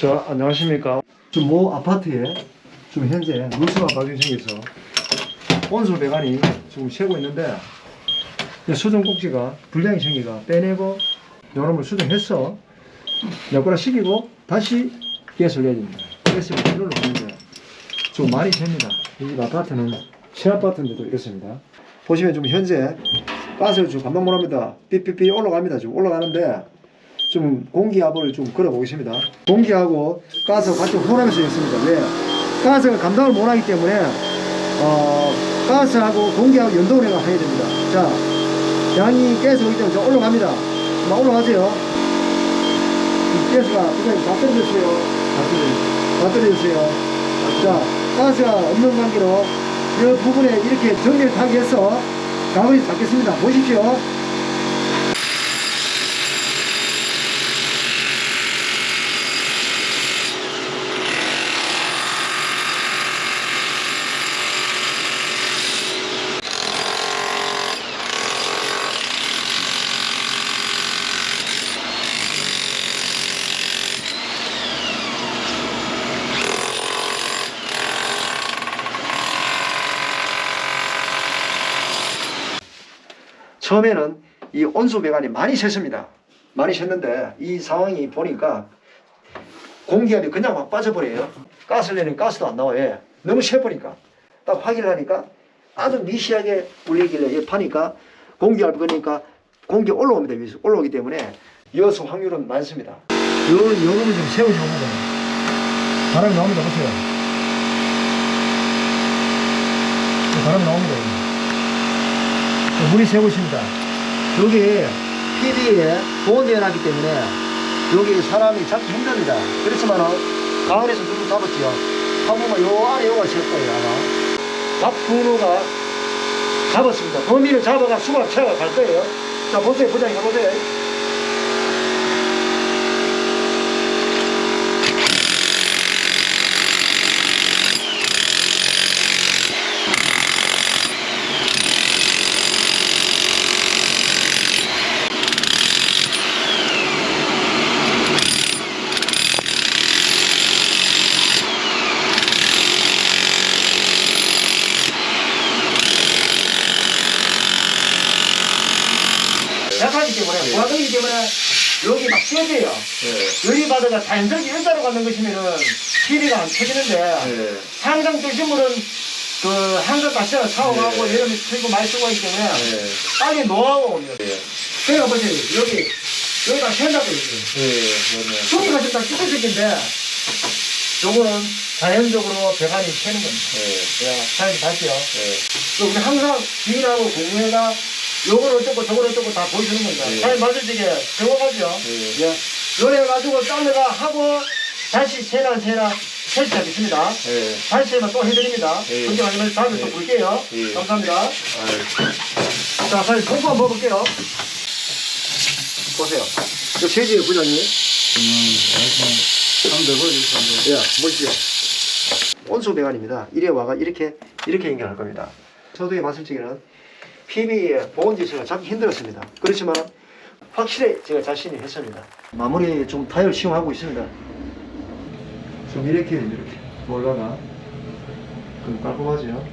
자, 안녕하십니까. 지금 모 아파트에 지금 현재 누수가 발생해서 온수 배관이 지금 새고 있는데 이 수정 꼭지가 불량이 생기가 빼내고 요놈을 수정해서 여거라 시키고 다시 가스를 내야 됩니다. 가스를 필요로 보는데 좀 많이 셉니다. 이집 아파트는 새 아파트인데도 이렇습니다. 보시면 지금 현재 가스를 지금 감당 못합니다. 삐삐삐 올라갑니다. 지금 올라가는데 좀 공기압을 좀 걸어보겠습니다. 공기하고 가스 같이 혼합해서 있습니다. 왜? 가스가 감당을 못하기 때문에 어, 가스하고 공기하고 연동을 해야 됩니다. 자, 양이 가스 오기 때문에 저 올라갑니다. 막 올라가세요. 이 가스가 그냥 다 떨어졌어요. 다 떨어졌어요. 자, 가스가 없는 관계로 이 부분에 이렇게 정리를 하기 위해서 가만히 잡겠습니다. 보십시오. 처음에는 이 온수 배관이 많이 샜습니다. 많이 샜는데 이 상황이 보니까 공기압이 그냥 확 빠져버려요. 가스를 내는 가스도 안 나와요. 예. 너무 새버니까. 딱 확인을 하니까 아주 미시하게 울리길래 예, 파니까 공기압이 그러니까 공기 올라옵니다. 올라오기 때문에 여수 확률은 많습니다. 요, 요거를 좀 세우시면 됩니다. 바람이 나옵니다. 보세요. 네, 바람이 나옵니다. 물이 새고 있습니다. 여기 PB에 보온되어 놨기 때문에 여기 사람이 잡기 힘듭니다. 그렇지만은 가을에서 누구 잡았지요. 한번만 요 안에 요가 셀 거예요 아마. 박분우가 잡았습니다. 범인을 잡아가 수갑 채가 갈 거예요. 자 보세요 부장님 보세요. 약하기 때문에 부하등이기 때문에 여기 막 쇠져요. 여기 바다가 자연스럽게 일자로 가는 것이면은 TV가 안 켜지는데 항상 뜨신 분은 그 한국 가시가 사오하고 네. 이런 틀고 많이 쓰고 있기 때문에 빨리 노하우가 옵니다. 그러니까 보세요. 여기 여기 다 샌다고 이게 저기 가시면 다 찢어지긴데 요거는 자연적으로 배관이 새는 겁니다. 예, 사연이 다시요. 또 우리 항상 주인하고 공무회가 요걸 어쩌고 저걸 어쩌고 다 보여주는 겁니다. 네. 잘 맞을지게 배워가죠. 예. 요래 가지고 잘라가 하고 다시 세나 세나 세시 하겠습니다. 다시 세면 또 해드립니다. 네. 그렇게 하면 다음에 또 네. 볼게요. 네. 감사합니다. 자, 사실 공부 한번 먹어볼게요. 보세요. 이 세지의 부장님. 예, 보십시오. 온수 배관입니다. 이래 와가 이렇게 이렇게 연결할 겁니다. 저도의 말씀드리기는 PB의 보온 지수가 잡기 힘들었습니다. 그렇지만 확실히 제가 자신이 했습니다. 마무리 좀 타일 시험하고 있습니다. 좀 이렇게 이렇게 올라가 좀 깔끔하죠.